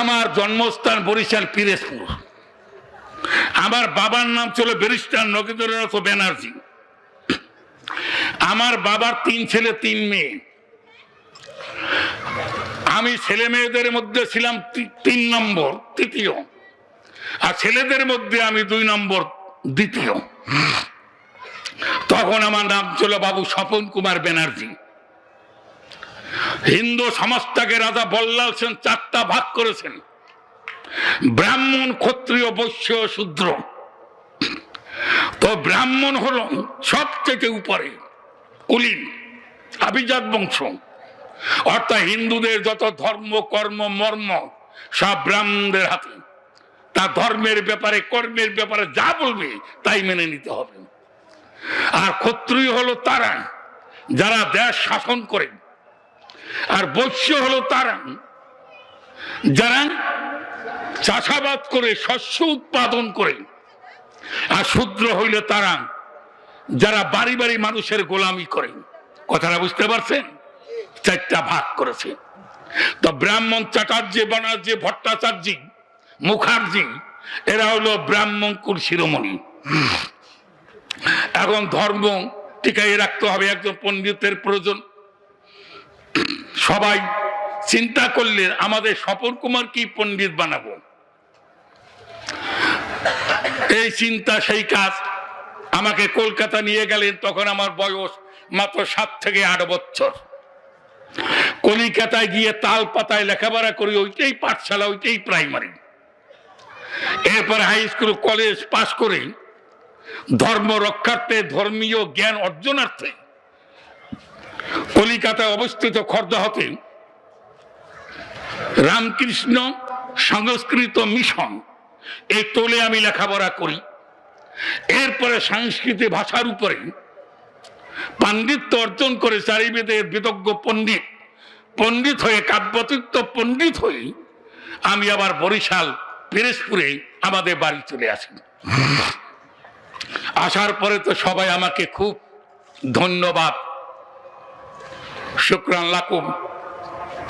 আমার জন্মস্থান বরিশাল পিরেজপুর। আমার বাবার নাম ছিল ব্যারিস্টার নগেন্দ্রনাথ ব্যানার্জি। আমার বাবার তিন ছেলে, তিন মেয়ে। আমি ছেলে মেয়েদের মধ্যে ছিলাম তিন নম্বর, তৃতীয়। আর ছেলেদের মধ্যে আমি দুই নম্বর, দ্বিতীয়। তখন আমার নাম ছিল বাবু স্বপন কুমার ব্যানার্জি। হিন্দু সমাজটাকে রাজা বল্লাল সেন চারটা ভাগ করেছেন। ব্রাহ্মণ, ক্ষত্রিয়, বৈশ্য, শূদ্র। তো ব্রাহ্মণ হল সবচেয়ে উপরে, কুলীন, আভিজাত বংশ। অর্থাৎ হিন্দুদের যত ধর্ম, কর্ম, মর্ম, সব ব্রাহ্মণদের হাতে। তার ধর্মের ব্যাপারে, কর্মের ব্যাপারে যা বলবে, তাই মেনে নিতে হবে। আর ক্ষত্রিয় হলো তারা, যারা দেশ শাসন করে। আর বৈশ্য হলো তারা। যারা চাষাবাদ করে, শস্য উৎপাদন করে, আর শূদ্র হইল তারা, যারা বাড়ি বাড়ি মানুষের গোলামি করে। কথাটা বুঝতে পারছেন? চারটা ভাগ করেছে। তো ব্রাহ্মণ চাটার্জি বানার্জি, ভট্টাচার্য, মুখার্জি, এরা হলো ব্রাহ্মণ কুল শিরোমণি। এখন ধর্ম টিকাই রাখতে হবে, একজন পণ্ডিতের প্রয়োজন। সবাই চিন্তা করলেন আমাদের স্বপন কুমার কি পণ্ডিত বানাবো? এই চিন্তা, সেই কাজ আমাকে কলকাতা নিয়ে গেলেন, তখন আমার বয়স মাত্র সাত থেকে আট বছর। কলিকাতায় গিয়ে তাল পাতায় লেখাপড়া করি, ওইটাই পাঠশালা, ওইটাই প্রাইমারি। এরপর হাই স্কুল কলেজ পাশ করে ধর্ম রক্ষার্থে, ধর্মীয় জ্ঞান অর্জনার্থে কলিকাতায় অবস্থিত খর্দাহতে রামকৃষ্ণ সংস্কৃত মিশন এই তোলে আমি লেখাপড়া করি। এরপরে সংস্কৃতি ভাষার উপরে পাণ্ডিত্য অর্জন করে চারিবেদের বিদজ্ঞ পণ্ডিত পণ্ডিত হয়ে কাব্যতীর্থ পণ্ডিত হয়ে আমি আবার বরিশাল, পিরেজপুরে আমাদের বাড়ি চলে আসি। আসার পরে তো সবাই আমাকে খুব ধন্যবাদ শুক্রান লাকুম,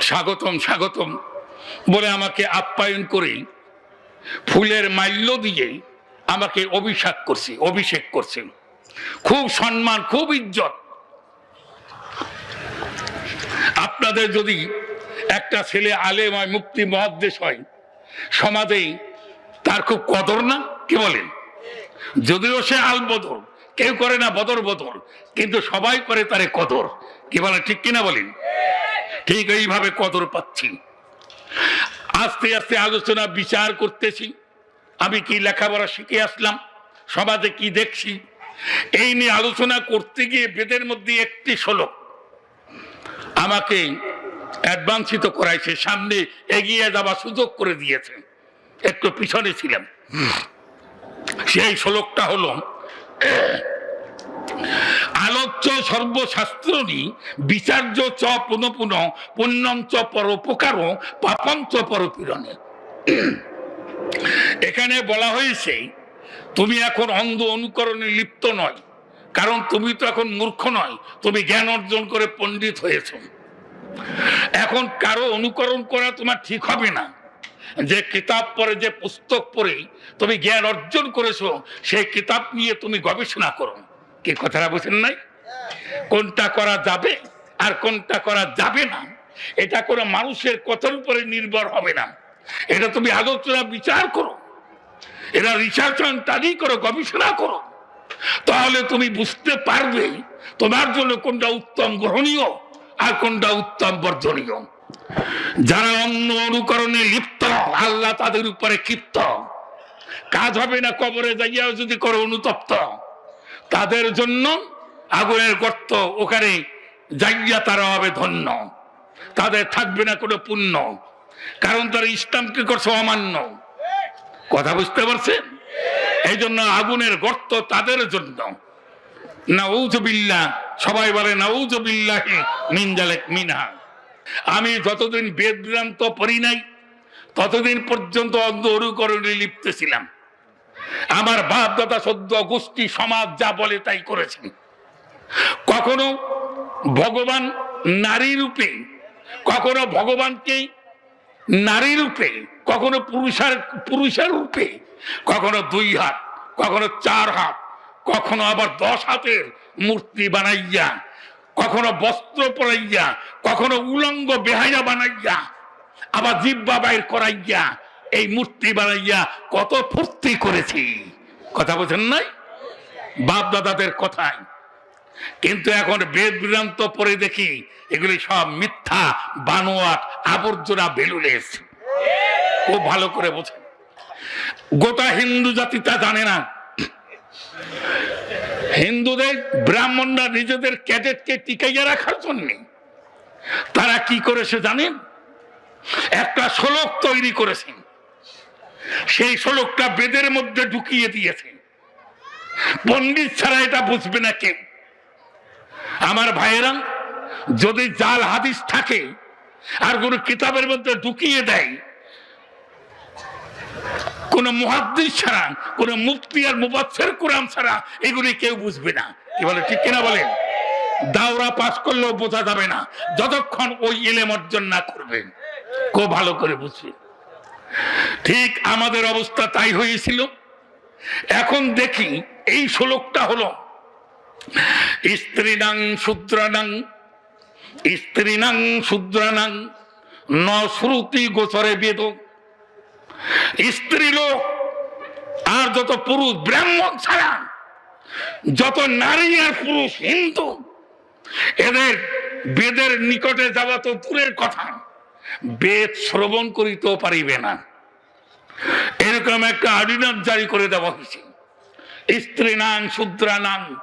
স্বাগতম স্বাগতম বলে আমাকে আপ্যায়ন করে ফুলের মাল্য দিয়ে আমাকে অভিষেক করছে অভিষেক করছে। খুব সম্মান, খুব ইজ্জত। আপনাদের যদি একটা ছেলে আলেম হয় মুক্তি মহাদ্দেশ হয়, সমাজে তার খুব কদর না? কি বলেন? যদিও সে আল বদর কেউ করে না বদর বদর, কিন্তু সবাই করে তারে কদর। কি বলে, ঠিক কিনা বলেন ঠিক এইভাবে কদর পাচ্ছি। আস্তে আস্তে আলোচনা, বিচার করতেছি। আমি কি লেখাপড়া শিখে আসলাম? সমাজে কি দেখছি? এই নিয়ে আলোচনা করতে গিয়ে বেদের মধ্যে একটি শ্লোক আমাকে অ্যাডভান্সিত করাইছে, সামনে এগিয়ে যাওয়া সুযোগ করে দিয়েছে। একটু পিছনে ছিলাম। সেই শ্লোকটা হলো আলোচ্য সর্বশাস্ত্রনি বিচার্য চ পুনঃ পুনঃ পুণ্যম চ পরোপকার পাপম চ পরপীড়নে। এখানে বলা হয়েছে, তুমি এখন অন্ধ অনুকরণে লিপ্ত নয়, কারণ তুমি তো এখন মূর্খ নয়, তুমি জ্ঞান অর্জন করে পণ্ডিত হয়েছ। এখন কারও অনুকরণ করা তোমার ঠিক হবে না। যে কিতাব পড়ে, যে পুস্তক পড়ে, তুমি জ্ঞান অর্জন করেছ, সেই কিতাব নিয়ে তুমি গবেষণা করো। কি কথাটা বুঝেন নাই? কোনটা করা যাবে আর কোনটা করা যাবে না, এটা কোনো মানুষের কথার উপরে নির্ভর হবে না। এটা তুমি আলোচনা বিচার করো, এরা রিসার্চ অন স্টাডি করো, গবেষণা করো। তাহলে তুমি বুঝতে পারবে তোমার জন্য কোনটা উত্তম গ্রহণীয় আর কোনটা উত্তম বর্জনীয়। যারা অন্য অনুকরণে লিপ্ত, আল্লাহ তাদের উপরে ক্ষিপ্ত। কাজ হবে না কবরে যাইয়াও যদি করো অনুতপ্ত। তাদের জন্য আগুনের গর্ত ওখানে যাইয়া তারা হবে ধন্য। তাদের থাকবে না কোনো পুণ্য। কারণ তারা ইসলামকে করছে অমান্য। কথা বুঝতে পারছেন? এই জন্য আগুনের গর্ত তাদের জন্য। সবাই বলে মিনহা। আমি যতদিন বেদ বেদান্ত পড়ি নাই, ততদিন পর্যন্ত অন্ধ অনুকরণে লিপ্ত ছিলাম। আমার বাপ দাদা সদ্য গোষ্ঠী, সমাজ যা বলে তাই করেছেন। কখনো ভগবান নারী রূপে, কখনো ভগবানকে নারী রূপে, কখনো পুরুষের পুরুষের রূপে, কখনো দুই হাত, কখনো চার হাত, কখনো আবার দশ হাতের মূর্তি বানাইয়া, কখনো বস্ত্র পরাইয়া, কখনো উলঙ্গ বেহাইয়া বানাইয়া, আবার জিব্বা বাইর করাইয়া এই মূর্তি বানাইয়া কত ফুর্তি করেছি। কথা বলছেন নাই? বাপ দাদাদের কথায় কিন্তু এখন বেদ বেদান্ত পরে দেখি এগুলি সব মিথ্যা, বানোয়াট, আবর্জনা বেলুলেস খুব ভালো করে বোঝেন। গোটা হিন্দু জাতি তা জানে না। হিন্দুদের, ব্রাহ্মণরা নিজেদের ক্যাডেটকে টিকাইয়া রাখার জন্য। তারা কি করেছে জানেন? একটা শ্লোক তৈরি করেছেন। সেই শ্লোকটা বেদের মধ্যে ঢুকিয়ে দিয়েছে। পণ্ডিত ছাড়া এটা বুঝবে না কেউ। আমার ভাইয়েরা, যদি জাল হাদিস থাকে আর কোন কিতাবের মধ্যে ঢুকিয়ে দেয়, কোন মুহাদ্দিস ছাড়া, কোন মুফতি আর মুবাচ্ছের কোরআন ছাড়া এগুলি কেউ বুঝবে না। কি বলে, ঠিক কিনা বলেন দাওরা পাস করলেও বোঝা যাবে না। যতক্ষণ ওই এলেম অর্জন না করবেন খুব ভালো করে বুঝবে ঠিক আমাদের অবস্থা তাই হয়েছিল। এখন দেখি এই শ্লোকটা হলো, স্ত্রীনাং শূদ্রানাং স্ত্রীনাং শূদ্রানাং, ন শ্রুতি গোচরে বেদ। স্ত্রী লোক আর যত পুরুষ, ব্রাহ্মণ ছাড়া যত নারী আর পুরুষ, হিন্দু, এদের বেদের নিকটে যাওয়া তো দূরের কথা। বেদ শ্রবণ করিতেও পারিবে না। এরকম একটা অর্ডিনান্স জারি করে দেওয়া হয়েছে। স্ত্রী নাং শূদ্রা নাং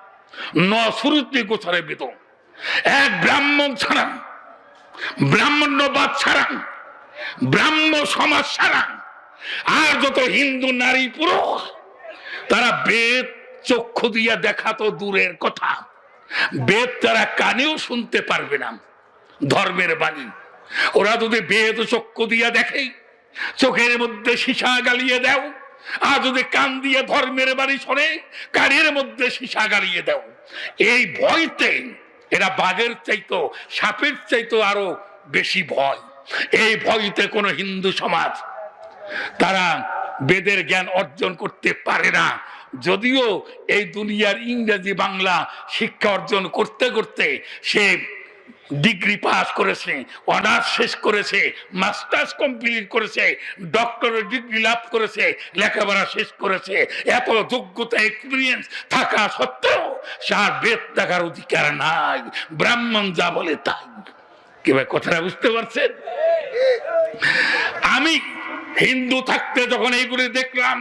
ন সুরুতি গোছরে বেদ। এক ব্রাহ্মণ ছাড়া ব্রাহ্মণ্যবাদ ছাড়া, ব্রাহ্ম সমাজ ছাড়া, আর যত হিন্দু, নারী, পুরুষ, তারা বেদ চক্ষু দিয়া দেখা তো দূরের কথা। বেদ তারা কানেও শুনতে পারবে না। ধর্মের বাণী। ওরা যদি বেদ চক্ষু দিয়া দেখে, চোখের মধ্যে সীসা গালিয়ে দাও, আর যদি কান দিয়ে ধর্মের বাড়ি শোনে, কানের মধ্যে সীসা গালিয়ে দাও। এই ভয়তে এরা বাঘের চাইতো, সাপের চাইতো আরও বেশি ভয়। এই ভয়তে কোনো হিন্দু সমাজ, তারা বেদের জ্ঞান অর্জন করতে পারে না। যদিও এই দুনিয়ার ইংরেজি বাংলা শিক্ষা অর্জন করতে করতে সে ডিগ্রি পাস করেছে অনার্স শেষ করেছে, মাস্টার্স কমপ্লিট করেছে, ডক্টরের ডিগ্রি লাভ করেছে, লেখাপড়া শেষ করেছে। এত যোগ্যতা এক্সপিরিয়েন্স থাকা সত্ত্বেও সার বেদ দেখার অধিকার নাই। ব্রাহ্মণ যা বলে তাই। কি ভাই, কথাটা বুঝতে পারছেন? আমি হিন্দু থাকতে যখন এইগুলি দেখলাম,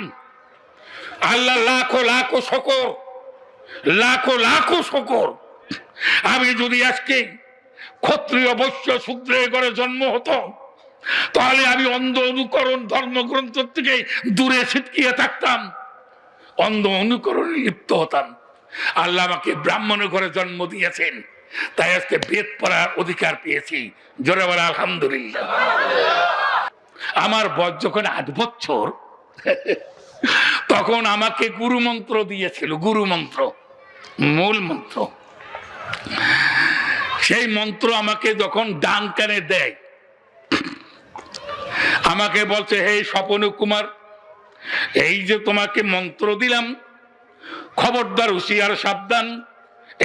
আল্লাহ লাখো লাখো শকর, লাখো লাখো শকর। আমি যদি আজকে ক্ষত্রিয় বৈশ্য শূদ্রের ঘরে জন্ম হতো। তাহলে আমি অন্ধ অনুকরণ ধর্মগ্রন্থ থেকে দূরে ছিটকিয়ে থাকতাম। অন্ধ অনুকরণে লিপ্ত হতাম। আল্লাহ আমাকে ব্রাহ্মণের ঘরে জন্ম দিয়েছেন। তাই আজকে বেদ পড়ার অধিকার পেয়েছি। জোরে বলে, আলহামদুলিল্লাহ। আমার বয়স যখন আট বছর, তখন আমাকে গুরু মন্ত্র দিয়েছিল গুরু মন্ত্র মূল মন্ত্র। সেই মন্ত্র আমাকে যখন ডান কানে দেয়, আমাকে বলছে, হে স্বপন কুমার, এই যে তোমাকে মন্ত্র দিলাম, খবরদার, হুশিয়ার, সাবধান,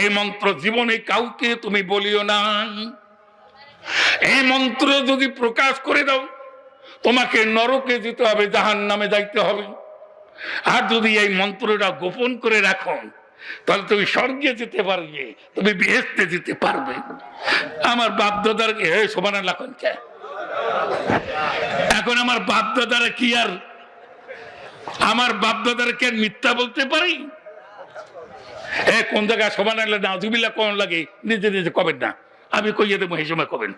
এই মন্ত্র জীবনে কাউকে তুমি বলিও না। এই মন্ত্র যদি প্রকাশ করে দাও, তোমাকে নরকে যেতে হবে জাহান নামে যাইতে হবে। আর যদি এই মন্ত্রটা গোপন করে রাখো তাহলে তুমি স্বর্গে যেতে পারবে, তুমি বেহেস্তে যেতে পারবে। আমার বাপ দাদার হে সমানা লাখন এখন আমার বাপ দাদারা কি আর, আমার বাপ দাদারকে আর মিথ্যা বলতে পারি? এ কোন জায়গায় সমান লাগলে না জুবিল্লা কোন লাগে, নিজে নিজে কবেন না। আমি কইয়ে দেবো এই সময় কবেন।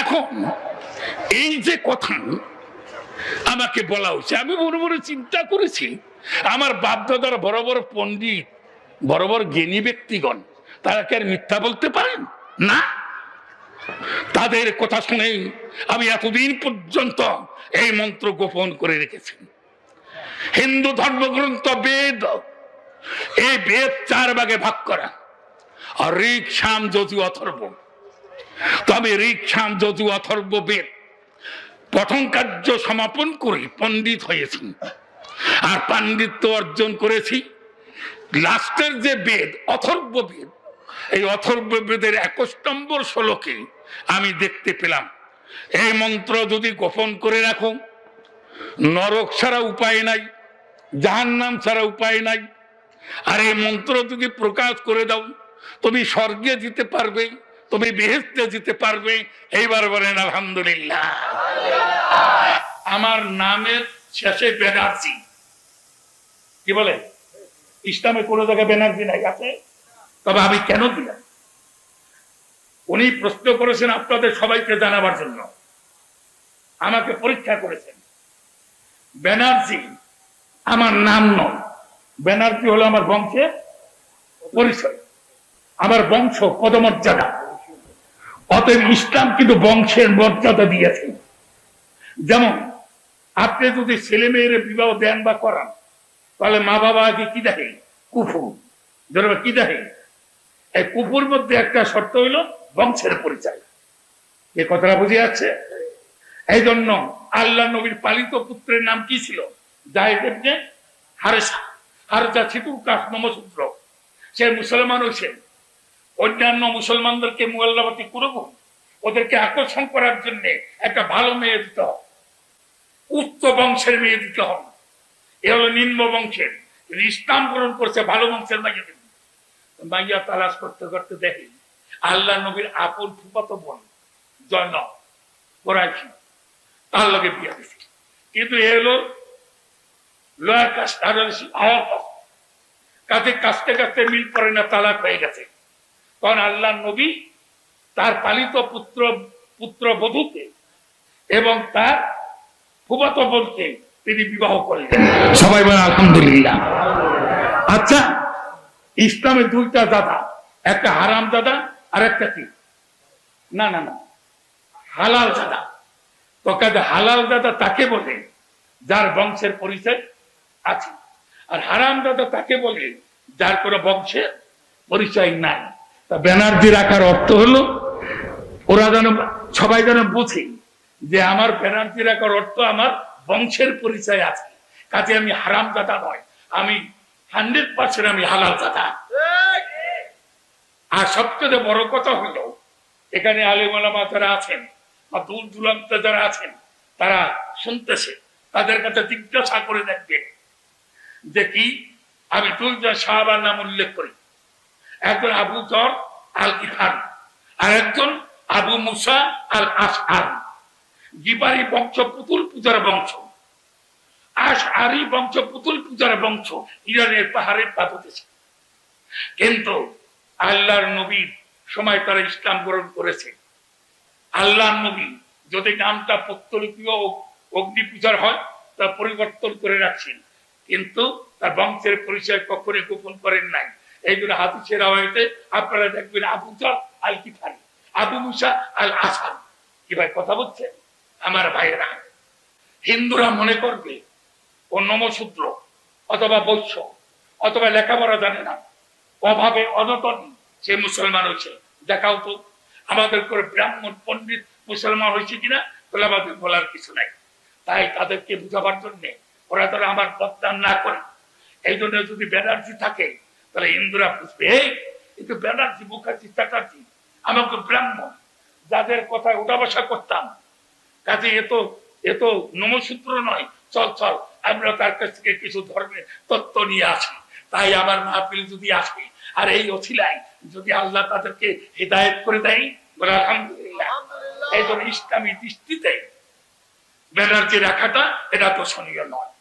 এখন, এই যে কথা আমাকে বলা হচ্ছে আমি বড় বড় চিন্তা করেছি, আমার বাপ দাদার বড় বড় পণ্ডিত, বড় বড় জ্ঞানী ব্যক্তিগণ, তারা কি আর মিথ্যা বলতে পারেন? না। তাদের কথা শুনে আমি এতদিন পর্যন্ত এই মন্ত্র গোপন করে রেখেছি। হিন্দু ধর্মগ্রন্থ বেদ এই বেদ চার ভাগে ভাগ করা। ঋক শাম জ্যোতি অথর্ব। তবে ঋক্ষাম যজু অথর্ব বেদ। প্রথম কার্য সমাপন করে পণ্ডিত হয়েছি। আর পাণ্ডিত্য অর্জন করেছি। লাস্টের যে বেদ, অথর্ব বেদ, এই অথর্ব বেদের একুশ নম্বর শ্লোকে আমি দেখতে পেলাম। এই মন্ত্র যদি গোপন করে রাখো, নরক ছাড়া উপায় নাই, জাহান্নাম ছাড়া উপায় নাই। আর এই মন্ত্র যদি প্রকাশ করে দাও, তুমি স্বর্গে যেতে পারবে, তুমি বেহেস্তে যেতে পারবে। এইবার বলেন, আলহামদুলিল্লাহ। আমার নামের শেষে ব্যানার্জি কি বলে? ইসলামে কোনো জায়গায় ব্যানার্জি নাই, আছে? তবে আমি কেন দিলাম? উনি প্রশ্ন করেছেন আপনাদের সবাইকে জানাবার জন্য। আমাকে পরীক্ষা করেছেন। ব্যানার্জি আমার নাম নয়। ব্যানার্জি হলো আমার বংশের পরিচয়। আমার বংশ পদমর্যাদা। অতএব ইসলাম কিন্তু বংশের মর্যাদা দিয়েছে। যেমন, আপনি যদি ছেলে মেয়ের বিবাহ দেন বা করান, তাহলে মা বাবা আগে কি দেখে? কুফু ধরবে কি দেখে? এই কুফুর মধ্যে একটা শর্ত হইল বংশের পরিচয়। এ কথাটা বুঝে যাচ্ছে? এই জন্য আল্লাহ নবীর পালিত পুত্রের নাম কি ছিল? সে মুসলমান হয়েছে অন্যান্য মুসলমানদেরকে মোয়াল্লাবাতি করব ওদেরকে আকর্ষণ করার জন্য একটা ভালো মেয়ে দিতে হবে। উচ্চ বংশের মেয়ে দিতে হবে। এ হলো নিম্ন বংশের। যদি ইসলাম গ্রহণ করছে, ভালো বংশের মাইয়া দেবে। মাইয়া তালাশ করতে করতে দেখে, আল্লাহ নবীর আপন ফুপাতো বোন জয়ন কোরাইছি তার লগে বিয়া দিছে। কিন্তু এ হলো লোয়ার কাস্ট, আর হায়ার কাস্ট। কাস্তে কাস্তে মিল করে না, তালাক হয়ে গেছে। তখন আল্লাহ নবী তার পালিত পুত্র পুত্র বধূকে এবং তার ফুবাতো বোনকে তিনি বিবাহ করলেন। সবাই বলে আলহামদুলিল্লাহ। আচ্ছা ইসলামে দুইটা দাদা একটা হারাম দাদা আর একটা কি? না না না হালাল দাদা। তো কাজে হালাল দাদা তাকে বলে যার বংশের পরিচয় আছে। আর হারাম দাদা তাকে বলে যার কোনো বংশের পরিচয় নাই। তা ব্যানার্জি রাখার অর্থ হলো ওরা যেন, সবাই যেন বুঝে যে আমার ব্যানার্জি রাখার অর্থ আমার বংশের পরিচয় আছে। কাজে আমি হারাম দাদা নয়, আমি হান্ড্রেড পার্সেন্ট আমি হালাল দাদা আর সবচেয়ে বড় কথা হলো, এখানে আলিমালামা যারা আছেন বা দূর দূরান্তে যারা আছেন, তারা শুনতেছে, তাদের কাছে জিজ্ঞাসা করে দেখবে যে কি? আমি দুইজন সাহাবার নাম উল্লেখ করি। একজন আবু জর আল ইফান আর একজন আবু মুসা আল আশআর গিবারি বংশ, পুতুল পূজার বংশ। আশ আরি বংশ, পুতুল পূজার বংশ। ইরানের পাহাড়ের পাততেছে কিন্তু আল্লাহর নবীর সময় তারা ইসলাম গ্রহণ করেছে। আল্লাহর নবী যদি নামটা পত্তলিপীয় অগ্নি পূজার হয়, তা পরিবর্তন করে রাখছেন। কিন্তু তার বংশের পরিচয় কখনই গোপন করেন নাই। এইগুলো হাদিসের আওয়াজে আপনারা দেখবেন আবু জর আল কিফারি আবু মুসা আল আসাদ কি ভাই কথা বলছে? আমার ভাইয়েরা হিন্দুরা মনে করবে, ও নমশূদ্র অথবা বৈশ্য অথবা লেখাপড়া জানে না। অভাবে অনটন সে মুসলমান হয়েছে। দেখাও তো, আমাদের করে ব্রাহ্মণ, পণ্ডিত মুসলমান হয়েছে কিনা তাহলে আমাদের বলার কিছু নাই। তাই তাদেরকে বুঝাবার জন্য ওরা তারা আমার প্রত্যান না করে। এই জন্য যদি ব্যানার্জি থাকে, তাহলে হিন্দুরা বুঝবে কিন্তু ব্যানার্জি, মুখার্জি, চ্যাটার্জি আমাকে ব্রাহ্মণ যাদের কথায় উঠা বসা করতাম। কাজে এ তো এ তো নমসূত্র নয়। চল চল আমরা তার কাছ থেকে কিছু ধর্মের তত্ত্ব নিয়ে আসি। তাই আমার মাহফিল যদি আসে আর এই অছিলায় যদি আল্লাহ তাদেরকে হৃদায়ত করে দেয় বলে আলহামদুলিল্লাহ। এই জন্য ইসলামী দৃষ্টিতে ব্যানার্জি রাখাটা এটা তো শনীয় নয়।